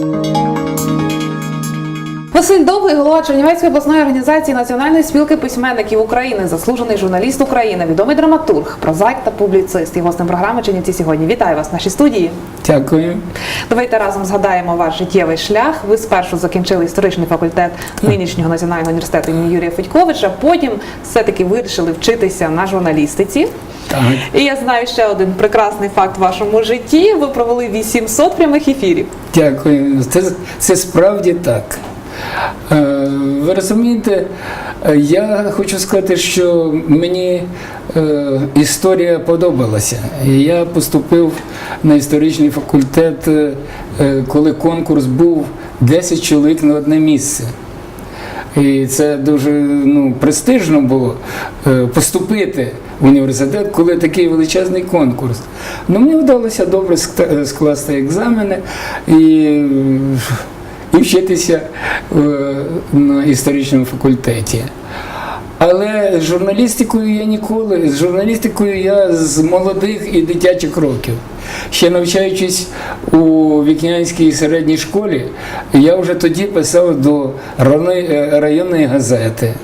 Thank you. Василь Довгий, голова Чернівецької обласної організації Національної спілки письменників України, заслужений журналіст України, відомий драматург, прозаїк та публіцист. І гостем програми Чернівці сьогодні. Вітаю вас в нашій студії. Дякую. Давайте разом згадаємо ваш життєвий шлях. Ви спершу закінчили історичний факультет нинішнього національного університету імені Юрія Федьковича. Потім все-таки вирішили вчитися на журналістиці. Так. І я знаю ще один прекрасний факт в вашому житті. Ви провели 800 прямих ефірів. Дякую. Це, це справді так. Е, Ви розумієте, е, я хочу сказати, що мені е, історія подобалася. Я поступив на історичний факультет, коли конкурс був 10 чоловік на одне місце. І це дуже ну, престижно було поступити в університет, коли такий величезний конкурс. Ну, мені вдалося добре скласти екзамени і, і вчитися на історичному факультеті. Але з журналістикою я ніколи, з журналістикою я з молодих і дитячих років. Ще навчаючись у Вікнянській середній школі, я вже тоді писав до районної- е, газети.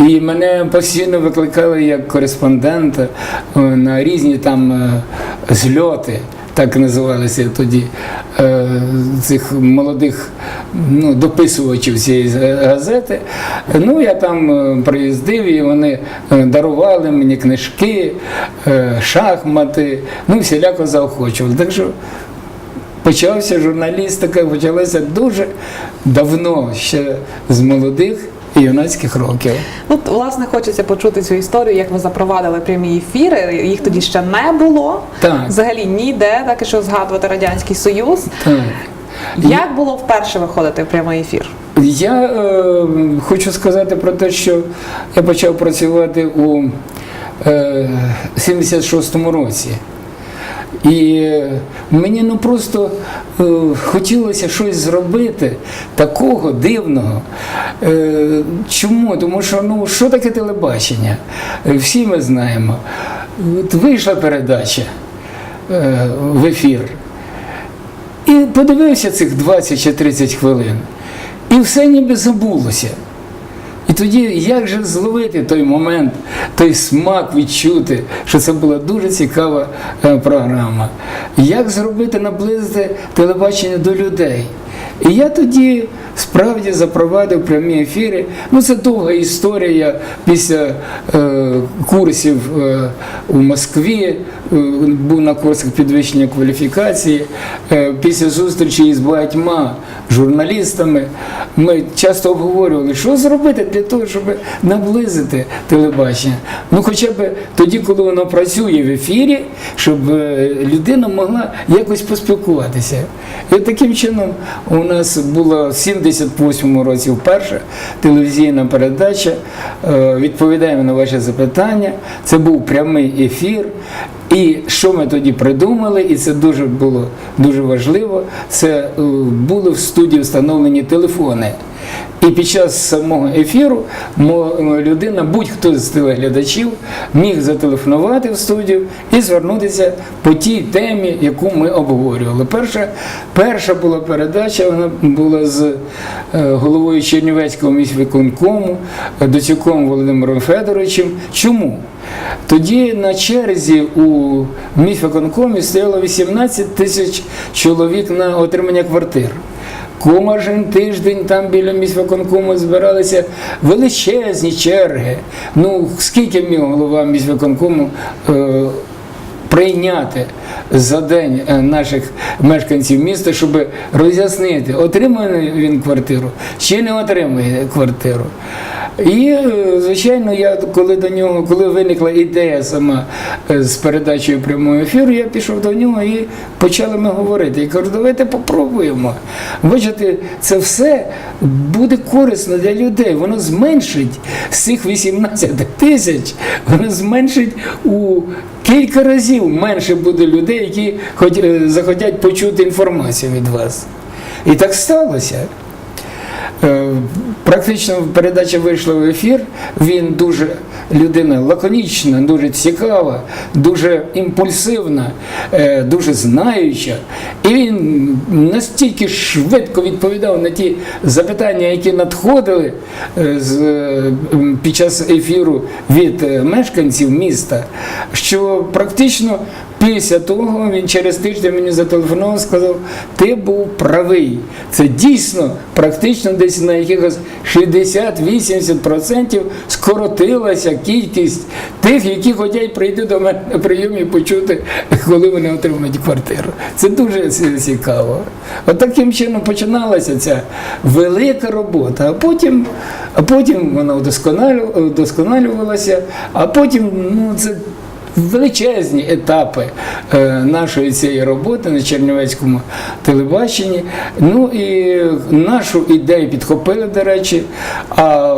І мене постійно викликали як кореспондента е, на різні там е, зльоти так називалися тоді, цих молодих ну, дописувачів цієї газети. Ну, я там е, приїздив, і вони е, дарували мені книжки, е, шахмати, ну, всіляко заохочували. Так що почався журналістика, почалася дуже давно, ще з молодих і юнацьких років. От, власне, хочеться почути цю історію, як ви запровадили прямі ефіри. Їх тоді ще не було. Так. Взагалі ніде, так і що згадувати Радянський Союз. Так. Як було вперше виходити в прямий ефір? Я е, хочу сказати про те, що я почав працювати у е, 76-му році. І мені ну просто е, хотілося щось зробити такого дивного. Е, чому? Тому що ну, що таке телебачення? Е, Всі ми знаємо. От вийшла передача е, в ефір. І подивився цих 20 чи 30 хвилин. І все ніби забулося. І тоді як же зловити той момент, той смак відчути, що це була дуже цікава е, програма. Як зробити, наблизити телебачення до людей? І я тоді справді запровадив прямі ефіри. Ну, це довга історія після е, курсів е, у Москві, е, був на курсах підвищення кваліфікації. Е, після зустрічі із багатьма журналістами ми часто обговорювали, що зробити для того, щоб наблизити телебачення. Ну, хоча б тоді, коли воно працює в ефірі, щоб людина могла якось поспілкуватися. І таким чином у нас була в 78-му році вперше телевізійна передача. Відповідаємо на ваші запитання. Це був прямий ефір. І що ми тоді придумали, і це дуже було дуже важливо. Це е, були в студії встановлені телефони. І під час самого ефіру людина, будь-хто з телеглядачів, міг зателефонувати в студію і звернутися по тій темі, яку ми обговорювали. Перша, перша була передача, вона була з е, головою Чернівецького міськвиконкому, Доцюком Володимиром Федоровичем. Чому? Тоді на черзі у міськвиконкомі стояло 18 тисяч чоловік на отримання квартир. Кожен тиждень там біля міськвиконкому збиралися величезні черги. Ну, скільки міг голова міськвиконкому е, прийняти за день е, наших мешканців міста, щоб роз'яснити, отримує він квартиру чи не отримує квартиру. І, е, звичайно, я коли до нього, коли виникла ідея сама е, з передачею прямого ефіру, я пішов до нього і почали ми говорити. Я кажу, давайте попробуємо. Бачите, це все буде корисно для людей. Воно зменшить з цих 18 тисяч, воно зменшить у кілька разів менше буде людей, які е, захотять почути інформацію від вас. І так сталося. Е, Практично передача вийшла в ефір. Він дуже людина лаконічна, дуже цікава, дуже імпульсивна, е, дуже знаюча. І він настільки швидко відповідав на ті запитання, які надходили е, під час ефіру від мешканців міста, що практично після того він через тиждень мені зателефонував і сказав, ти був правий. Це дійсно практично десь на якихось 60-80% скоротилася кількість тих, які хочуть прийти до мене на прийом і почути, коли вони отримають квартиру. Це дуже цікаво. От таким чином починалася ця велика робота, а потім, а потім вона вдосконалю- вдосконалювалася, а потім ну, це величезні етапи е, нашої цієї роботи на Чернівецькому телебаченні. Ну і нашу ідею підхопили, до речі. А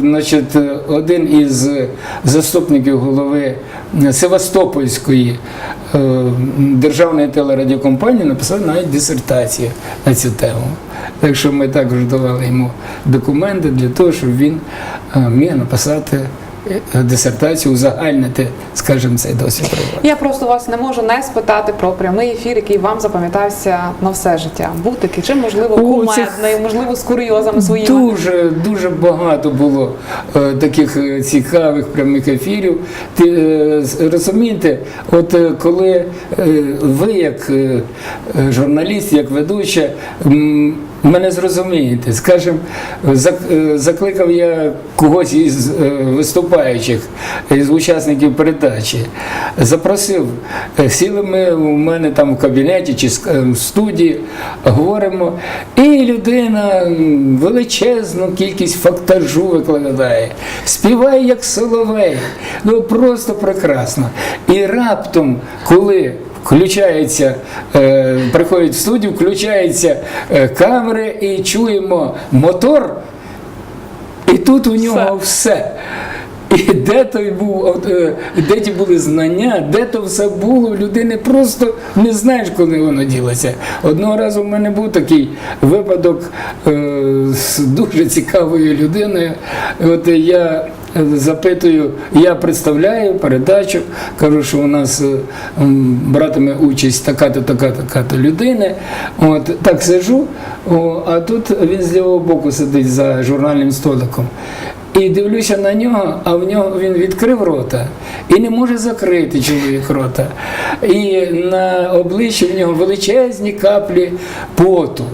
значить, один із заступників голови Севастопольської е, державної телерадіокомпанії написав навіть дисертацію на цю тему. Так що ми також давали йому документи для того, щоб він е, міг написати дисертацію, узагальнити, скажімо, цей досвід. Я просто вас не можу не спитати про прямий ефір, який вам запам'ятався на все життя. Був такий, чи можливо кумедний, можливо, з курйозами своїми. Дуже дуже багато було е, таких е, цікавих прямих ефірів. Ти е, розумієте, от е, коли е, ви, як е, е, журналіст, як ведуча, м, мене зрозумієте, скажімо, зак- е, закликав я когось із е, виступаючих, із учасників передачі, запросив, Е, сіли ми у мене там в кабінеті чи в студії, говоримо, і людина величезну кількість фактажу викладає, співає як соловей. Ну просто прекрасно. І раптом, коли Включається, е, приходять в студію, включаються е, камери і чуємо мотор, і тут у нього все. І де той був, от, е, де ті були знання, де то все було, людини просто не знаєш, коли воно ділося. Одного разу в мене був такий випадок е, з дуже цікавою людиною. От я запитую, я представляю передачу, кажу, що у нас е, братиме участь така-то, така-то, така-то людини. От так сижу, о, а тут він з лівого боку сидить за журнальним столиком. І дивлюся на нього, а в нього він відкрив рота і не може закрити чоловік рота. І на обличчі в нього величезні каплі поту.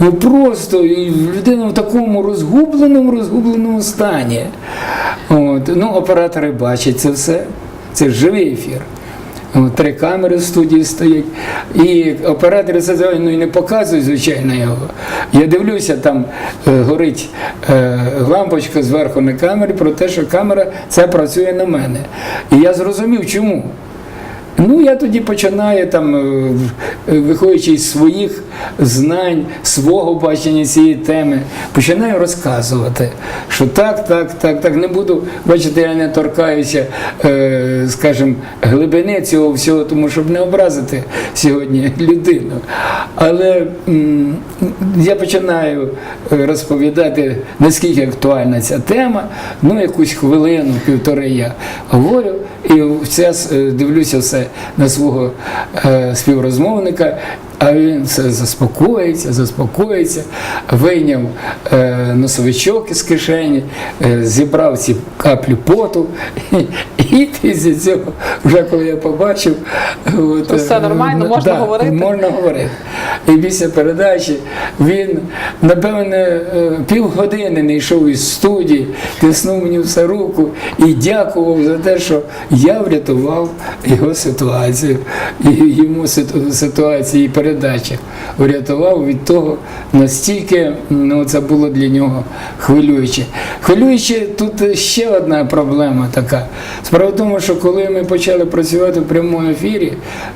Ну просто і людина в такому розгубленому, розгубленому стані. От. Ну, оператори бачать це все. Це живий ефір. От, Три камери в студії стоять. І оператори це ну, і не показують, звичайно, його. Я дивлюся, там е, горить е, лампочка зверху на камері про те, що камера це працює на мене. І я зрозумів, чому. Ну, я тоді починаю там, е, е, виходячи із своїх знань, свого бачення цієї теми, починаю розказувати, що так, так, так, так, не буду, бачите, я не торкаюся, е, скажімо, глибини цього всього, тому щоб не образити сьогодні людину. Але я починаю розповідати, наскільки актуальна ця тема, ну, якусь хвилину, півтори я говорю, і е, дивлюся все на свого е, співрозмовника, а він все заспокоїться, заспокоїться, вийняв е, носовичок із кишені, е, зібрав ці каплі поту, і, після цього, вже коли я побачив, от, То все е, нормально, можна да, говорити? Можна говорити. І після передачі він, напевне, е, півгодини не йшов із студії, тиснув мені все руку і дякував за те, що я врятував його ситуацію, і йому ситу- ситуації і передачі врятував від того, настільки ну, це було для нього хвилююче. Хвилююче тут ще одна проблема така. Справа в тому, що коли ми почали працювати в прямому ефірі,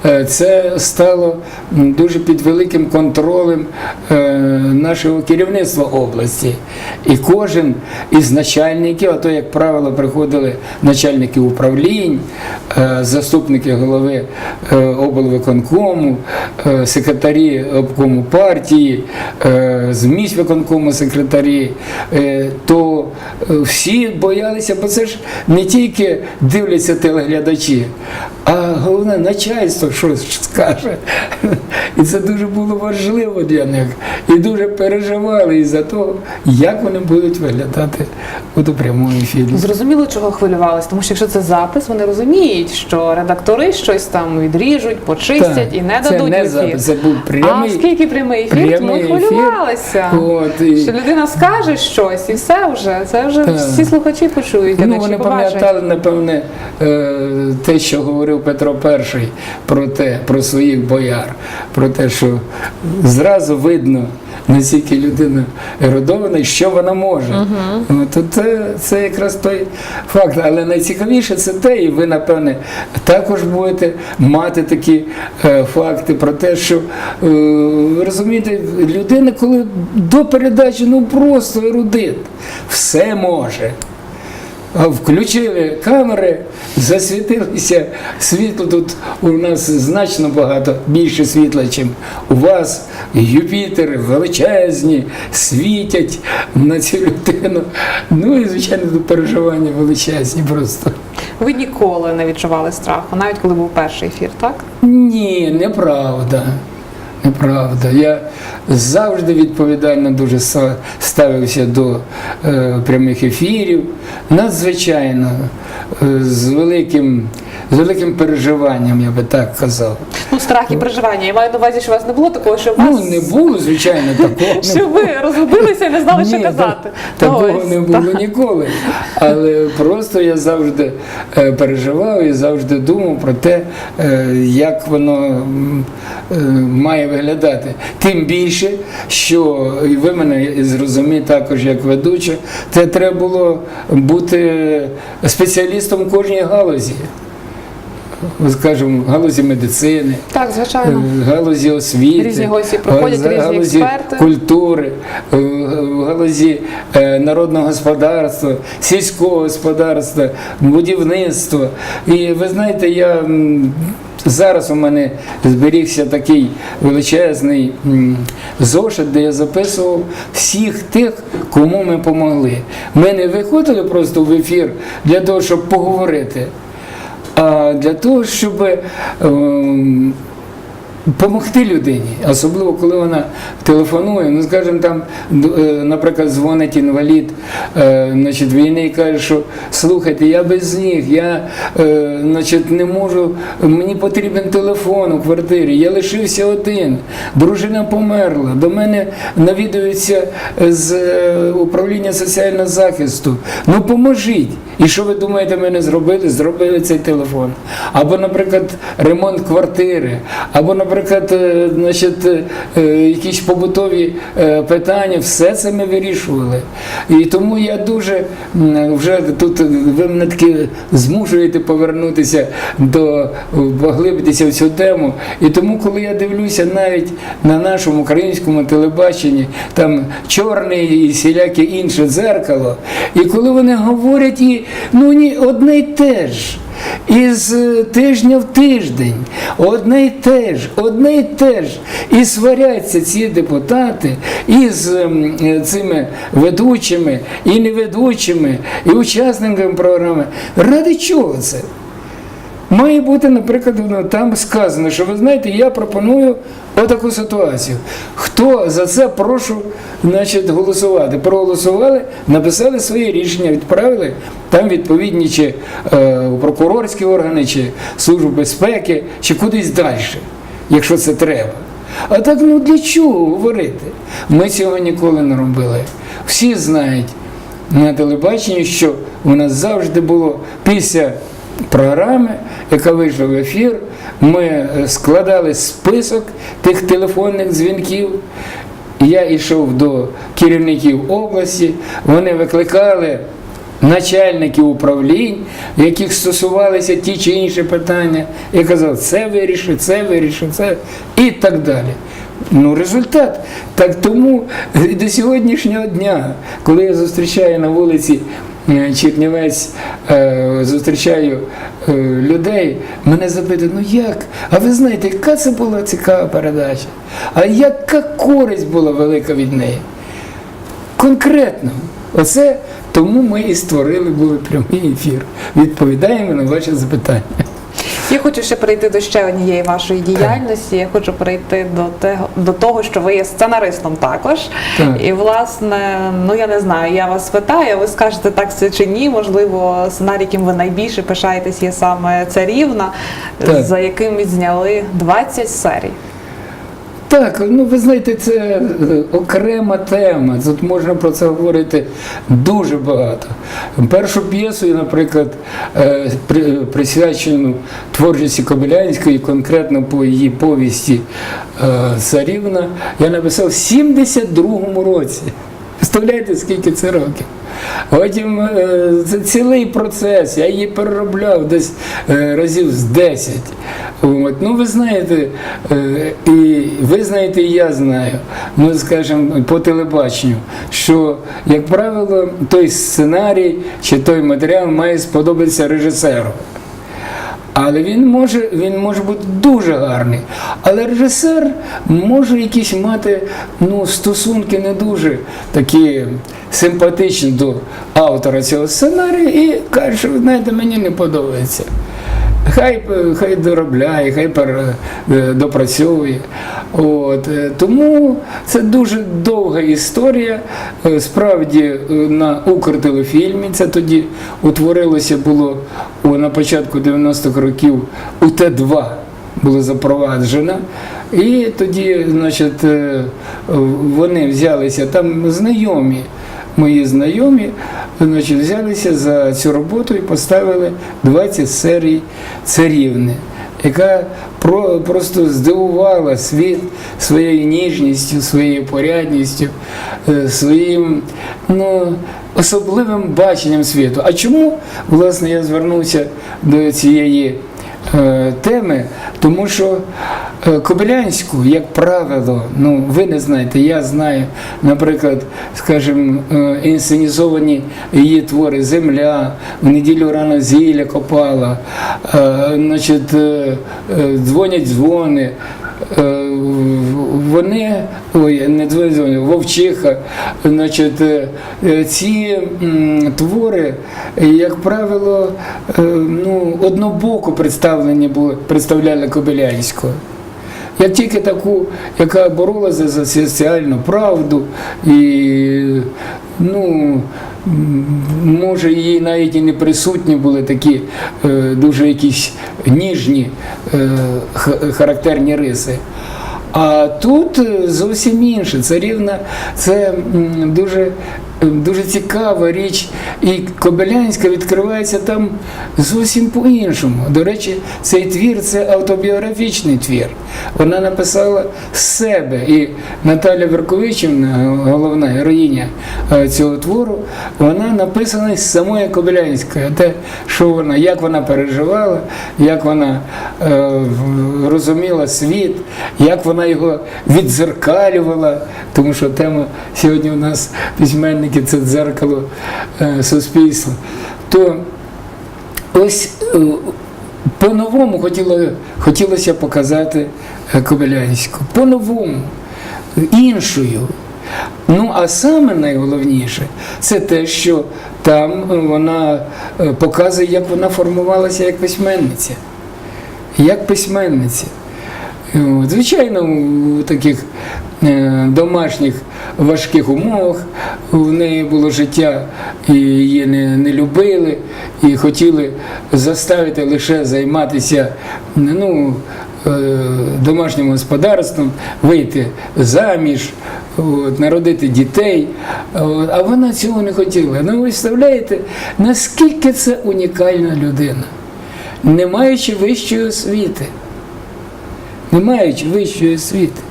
е, це стало дуже під великим контролем е, нашого керівництва області. І кожен із начальників, а то, як правило, приходили начальники управлінь, е, заступники голови облвиконкому, секретарі секретарі обкому партії, е, виконкому міськвиконкому секретарі, е, то е, всі боялися, бо це ж не тільки дивляться телеглядачі, а головне начальство щось скаже. І це дуже було важливо для них. І дуже переживали із-за того, як вони будуть виглядати у прямому ефірі. Зрозуміло, чого хвилювались, тому що якщо це запис, вони розуміють, що редактори щось там відріжуть, почистять Так, і не це дадуть не ефір. запис, це був а прямий- оскільки прямий ефір, тому прямий і ефір. хвилювалися. От, і- Що людина скаже щось, і все вже. Це вже Так. всі слухачі почують, Ну, вони побачать. пам'ятали, напевне, е, те, що говорив Петро І про те, про своїх бояр, про те, що зразу видно, наскільки людина ерудована і що вона може. Ну, То це, це якраз той факт. Але найцікавіше це те, і ви, напевне, також будете мати такі е, факти про те, що е, розумієте, людина, коли до передачі ну просто ерудит, все може. Включили камери, засвітилися. Світло тут у нас значно багато більше світла, ніж у вас. Юпітери величезні, світять на цю людину. Ну і звичайно тут переживання величезні просто. Ви ніколи не відчували страху, навіть коли був перший ефір, так? Ні, неправда. Неправда. Я завжди відповідально дуже ставився до е, прямих ефірів. Надзвичайно е, з великим, з великим переживанням, я би так казав. Ну, страх і переживання. Я маю на увазі, що у вас не було такого, що у вас Ну, не було, звичайно, такого. що ви розгубилися і не знали, що казати. Ну, Такого не було ніколи. Але просто я завжди е, переживав і завжди думав про те, як воно має виглядати. Тим більше, що і ви мене зрозумієте також як ведуча, це треба було бути спеціалістом в кожній галузі. Скажімо, галузі медицини, Так, звичайно. в галузі освіти, Різні гості приходять, в різні галузі експерти. культури, галузі е, народного господарства, сільського господарства, будівництва. І ви знаєте, я зараз у мене зберігся такий величезний зошит, де я записував всіх тих, кому ми допомогли. Ми не виходили просто в ефір для того, щоб поговорити а для того, щоб ем, Помогти людині, особливо коли вона телефонує, ну скажімо, там, е, наприклад, дзвонить інвалід е, значить, війни і каже, що слухайте, я без ніг, я е, значить, не можу, мені потрібен телефон у квартирі, я лишився один, дружина померла, до мене навідуються з управління соціального захисту. Ну поможіть. І що ви думаєте, мене зробили? Зробили цей телефон. Або, наприклад, ремонт квартири, або, наприклад, е, значить, е, якісь побутові е, питання, все це ми вирішували. І тому я дуже вже тут ви мене таки змушуєте повернутися до поглибитися в цю тему. І тому, коли я дивлюся навіть на нашому українському телебаченні, там чорне і всіляке інше дзеркало, і коли вони говорять і ну ні, одне й те ж. Із е, тижня в тиждень, одне й те ж, одне й те ж. І сваряться ці депутати із ем, е, цими ведучими і неведучими, і учасниками програми. Ради чого це? Має бути, наприклад, ну, там сказано, що ви знаєте, я пропоную отаку ситуацію. Хто за це прошу значить, голосувати? Проголосували, написали своє рішення, відправили там відповідні чи е, прокурорські органи, чи Службу безпеки, чи кудись далі, якщо це треба. А так ну для чого говорити? Ми цього ніколи не робили. Всі знають на телебаченні, що у нас завжди було після програми, яка вийшла в ефір, ми е, складали список тих телефонних дзвінків. Я йшов до керівників області, вони викликали начальників управлінь, яких стосувалися ті чи інші питання, і казав, це вирішив, це вирішив, це і так далі. Ну, результат. Так тому до сьогоднішнього дня, коли я зустрічаю на вулиці Чернівець е, зустрічаю е, людей, мене запитують, ну як? А ви знаєте, яка це була цікава передача? А яка користь була велика від неї? Конкретно, оце тому ми і створили були прямий ефір. Відповідаємо на ваші запитання. Я хочу ще перейти до ще однієї вашої діяльності. Я хочу перейти до того, до того, що ви є сценаристом також. Так. І власне, ну я не знаю, я вас питаю, ви скажете так це чи ні. Можливо, сценарій, яким ви найбільше пишаєтесь, є саме царівна, Так. за яким відзняли 20 серій. Так, ну ви знаєте, це е, окрема тема. Тут можна про це говорити дуже багато. Першу п'єсу, наприклад, е, присвячену творчості Кобилянської, конкретно по її повісті е, Царівна, я написав в 72-му році. Представляєте, скільки це років? Потім е, це цілий процес, я її переробляв десь е, разів з 10. От. Ну, ви знаєте, е, і ви знаєте, і я знаю, ну, скажімо, по телебаченню, що, як правило, той сценарій чи той матеріал має сподобатися режисеру. Але він може, він може бути дуже гарний. Але режисер може якісь мати ну, стосунки не дуже такі симпатичні до автора цього сценарію і каже, що знаєте, мені не подобається. Хай, е, хай доробляє, хай е, допрацьовує. От. е, Тому це дуже довга історія. Справді на Укртелефільмі це тоді утворилося було на початку 90-х років у Т2 було запроваджено. І тоді, значить, вони взялися там знайомі. Мої знайомі значить, взялися за цю роботу і поставили 20 серій царівни, яка про, просто здивувала світ своєю ніжністю, своєю порядністю, е, своїм ну, особливим баченням світу. А чому, власне, я звернувся до цієї теми? Тому що е, Кобилянську, як правило, ну ви не знаєте, я знаю, наприклад, скажімо, е, інсценізовані її твори Земля, в неділю рано зілля копала, е, значить, е, е, дзвонять дзвони. Вони, ой, не дзвони, Вовчиха, значить, е, ці твори, як правило, е, ну, однобоко представлені були, представляли Кобилянського. Як тільки таку, яка боролася за соціальну правду, і ну, може її навіть і не присутні були такі е, дуже якісь ніжні е, характерні риси. А тут е, зовсім інше. Царівна це дуже, дуже цікава річ. І Кобилянська відкривається там зовсім по-іншому. До речі, цей твір це автобіографічний твір. Вона написала себе. І Наталя Верковичівна, головна героїня е, цього твору, вона написана з самої Кобилянської. Те, що вона, як вона переживала, як вона е, розуміла світ, як вона його відзеркалювала, тому що тема сьогодні у нас письменники це дзеркало е, суспільства. То ось е, по-новому хотіло, хотілося показати е, Кобилянську. По-новому, іншою. Ну, а саме найголовніше це те, що там вона показує, як вона формувалася як письменниця. Як письменниця. Звичайно, у таких домашніх важких умовах в неї було життя, і її не, не любили, і хотіли заставити лише займатися ну, е, домашнім господарством, вийти заміж, от, народити дітей. От, а вона цього не хотіла. Ну, ви вставляєте, наскільки це унікальна людина, не маючи вищої освіти не маючи вищої освіти.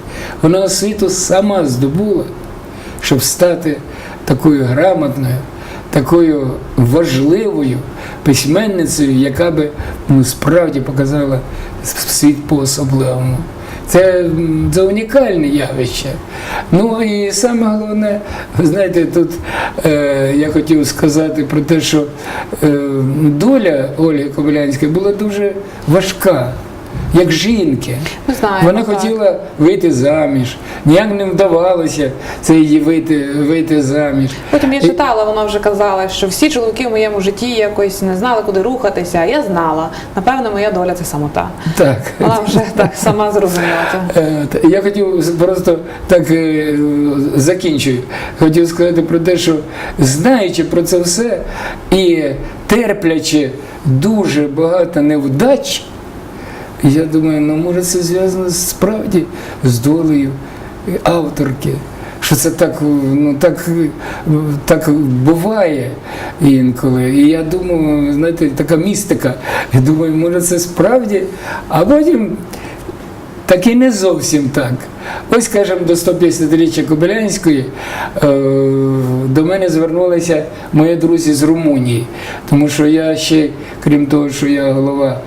Вона освіту сама здобула, щоб стати такою грамотною, такою важливою письменницею, яка би ну, справді показала світ по-особливому. Це, це унікальне явище. Ну і саме головне, ви знаєте, тут е, я хотів сказати про те, що е, доля Ольги Кобилянської була дуже важка, як жінки. Ми знаємо. Вона так. хотіла вийти заміж, ніяк не вдавалося це її вийти, вийти заміж. Потім я читала, вона вже казала, що всі чоловіки в моєму житті якось не знали, куди рухатися. а Я знала. Напевно, моя доля це самота. Так. Вона вже так сама зрозуміла це. Е, Я хотів просто так е, закінчую. Хотів сказати про те, що знаючи про це все і терплячи дуже багато невдач, я думаю, ну може це зв'язано справді з долею авторки. Що це так, ну, так, так буває інколи. І я думаю, знаєте, така містика. Я думаю, може це справді, а потім так і не зовсім так. Ось, скажімо, до 150-річчя Кобилянської е, до мене звернулися мої друзі з Румунії, тому що я ще, крім того, що я голова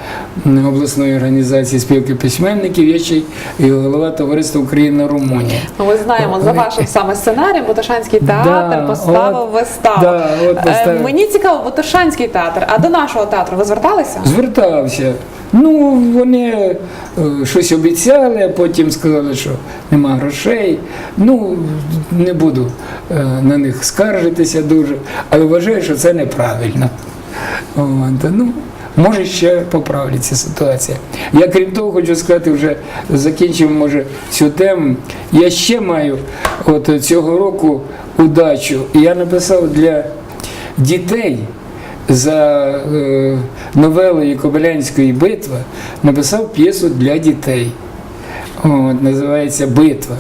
обласної організації спілки письменників, я ще й і голова товариства Україна Румунія. Ну, ми знаємо за вашим саме сценарієм, Боташанський театр Да, поставив от, виставу. да, от Е, поставив. Мені цікаво, Боташанський театр. А до нашого театру ви зверталися? Звертався. Ну, вони е, щось обіцяли, а потім сказали, що нема грошей. Ну, не буду е, на них скаржитися дуже, але вважаю, що це неправильно. От, ну, може, ще поправляться ситуація. Я крім того, хочу сказати, вже закінчив може цю тему. Я ще маю от цього року удачу. Я написав для дітей за е, новелою Кобилянської битва написав п'єсу для дітей. От, називається Битва.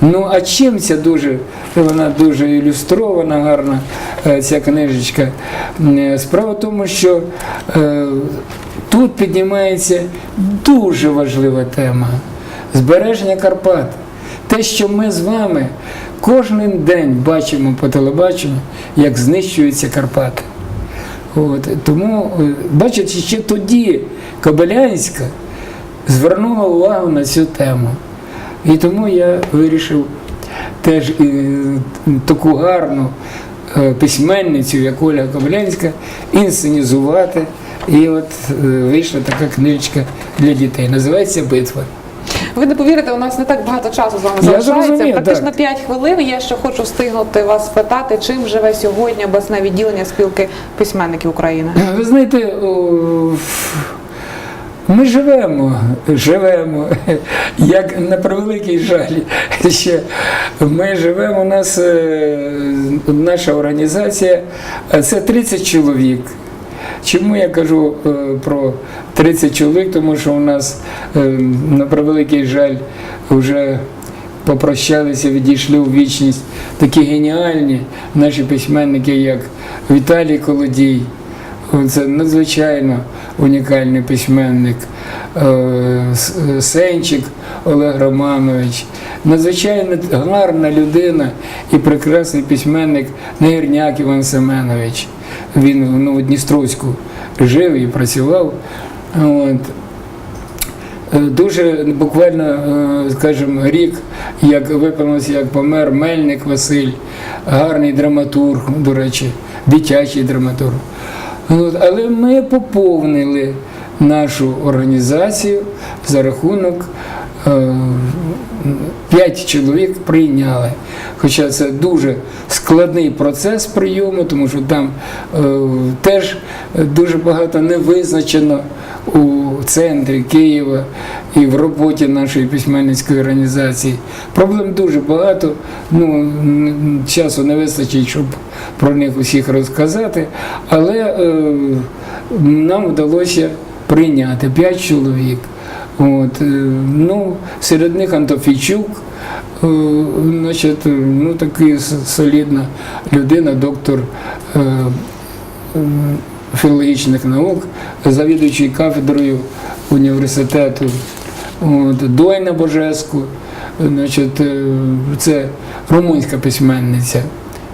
Ну, а чим ця дуже, вона дуже ілюстрована, гарна е, ця книжечка. Е, Справа в тому, що е, тут піднімається дуже важлива тема збереження Карпат. Те, що ми з вами кожен день бачимо по телебаченню, як знищуються Карпати. От, тому, е, бачите, ще тоді Кобилянська звернула увагу на цю тему. І тому я вирішив теж е, таку гарну е, письменницю, як Оля Кобилянська, інсценізувати. І от вийшла така книжечка для дітей. Називається Битва. Ви не повірите, у нас не так багато часу з вами Я залишається. Практично так. 5 хвилин. Я ще хочу встигнути вас спитати, чим живе сьогодні обласне відділення спілки письменників України. Ви знаєте, ми живемо, живемо, як на превеликий жаль. Ще ми живемо, у нас е, наша організація, е, це 30 чоловік. Чому я кажу е, про 30 чоловік? Тому що у нас е, на превеликий жаль вже попрощалися, відійшли у вічність такі геніальні наші письменники, як Віталій Колодій. Це надзвичайно унікальний письменник е, Сенчик Олег Романович. Надзвичайно гарна людина і прекрасний письменник Негірняк Іван Семенович. Він в Новодністровську жив і працював. От. Е, Дуже буквально, е, скажімо, рік, як виповнився, як помер Мельник Василь, гарний драматург, до речі, дитячий драматург. От, Але ми поповнили нашу організацію за рахунок е, п'ять чоловік прийняли. Хоча це дуже складний процес прийому, тому що там е, теж дуже багато не визначено у центрі Києва і в роботі нашої письменницької організації. Проблем дуже багато. Ну, часу не вистачить, щоб про них усіх розказати, але е, нам вдалося прийняти п'ять чоловік. От, е, ну, серед них Антофійчук, е, значить, е, ну, такий солідна людина, доктор філологічних наук, завідуючий кафедрою університету от, Дойна Божеску, значить, це румунська письменниця.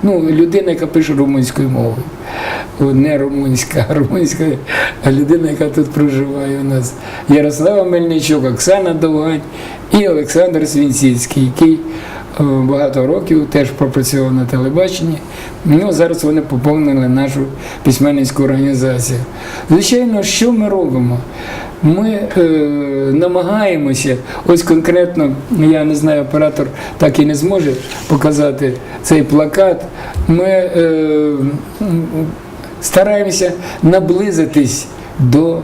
Ну, людина, яка пише румунською мовою. Не румунська, а румунська а людина, яка тут проживає у нас. Ярослава Мельничук, Оксана Довгань і Олександр Свінціцький, який багато років теж пропрацював на телебаченні. Ну, зараз вони поповнили нашу письменницьку організацію. Звичайно, що ми робимо? Ми е, намагаємося, ось конкретно, я не знаю, оператор так і не зможе показати цей плакат. Ми е, стараємося наблизитись до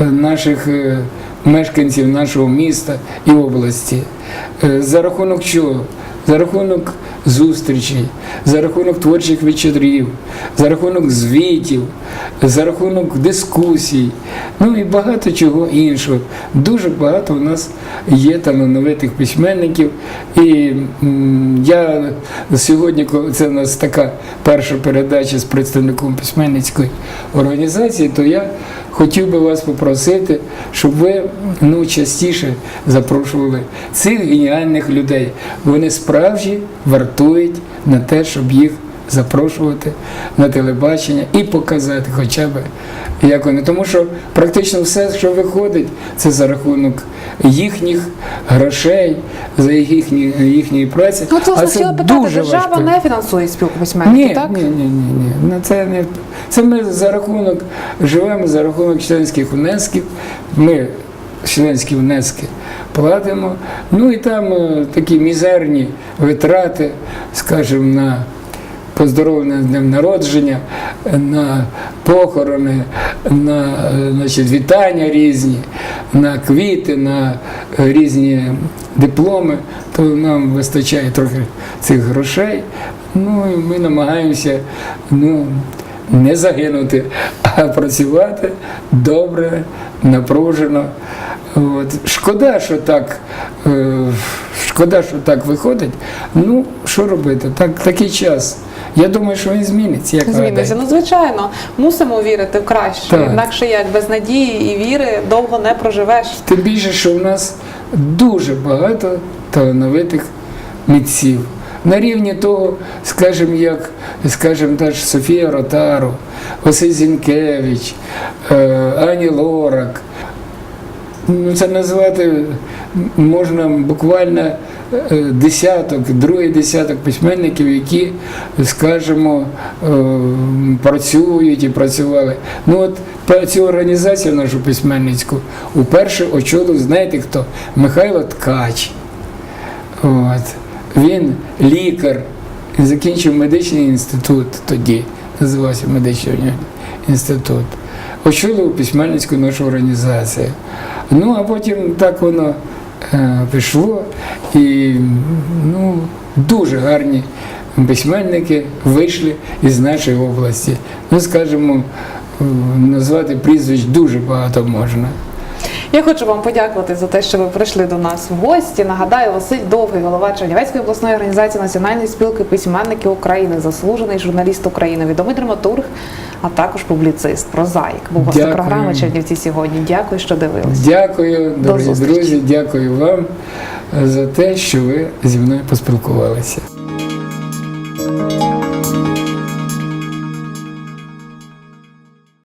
е, наших е, мешканців нашого міста і області. Е, За рахунок чого? За рахунок зустрічей, за рахунок творчих вечорів, за рахунок звітів, за рахунок дискусій, ну і багато чого іншого. Дуже багато у нас є талановитих письменників. І я сьогодні, коли це у нас така перша передача з представником письменницької організації, то я хотів би вас попросити, щоб ви ну, частіше запрошували цих геніальних людей. Вони справді вартують на те, щоб їх запрошувати на телебачення і показати хоча б як вони. Тому що практично все, що виходить, це за рахунок їхніх грошей, за їхні, їхньої праці. Ну, це А хотіла питати, дуже держава важко. не фінансує спілку письменників, Ні, так? ні, ні, ні, ні. Ну, це не це ми за рахунок живемо за рахунок членських внесків. Ми членські внески платимо. Ну і там е, такі мізерні витрати, скажімо, на поздоровлення з днем народження, на похорони, на значить, вітання різні, на квіти, на різні дипломи, то нам вистачає трохи цих грошей. Ну і ми намагаємося ну, не загинути, а працювати добре, напружено. От. Шкода, що так, е, шкода, що так виходить. Ну, що робити? Так, такий час. Я думаю, що він зміниться. Як Зміниться. Ну, звичайно, мусимо вірити в краще. Так. Інакше як без надії і віри довго не проживеш. Тим більше, що в нас дуже багато талановитих митців. На рівні того, скажімо, як скажімо, та ж Софія Ротару, Василь Зінкевич, е, Ані Лорак. Ну, це назвати можна буквально десяток, другий десяток письменників, які, скажімо, е, працюють і працювали. Ну от цю організацію нашу письменницьку уперше очолив, знаєте хто? Михайло Ткач. От. Він лікар, закінчив медичний інститут тоді, називався медичний інститут. Очолив письменницьку нашу організацію. Ну, а потім так воно е, пішло, і ну, дуже гарні письменники вийшли із нашої області. Ну, скажімо, е, назвати прізвищ дуже багато можна. Я хочу вам подякувати за те, що ви прийшли до нас в гості. Нагадаю, Василь Довгий, голова Чернівецької обласної організації Національної спілки письменників України, заслужений журналіст України, відомий драматург, а також публіцист, прозаїк. Був Дякую. програми Чернівці сьогодні. Дякую, що дивились. Дякую, До дорогі друзі, дякую вам за те, що ви зі мною поспілкувалися.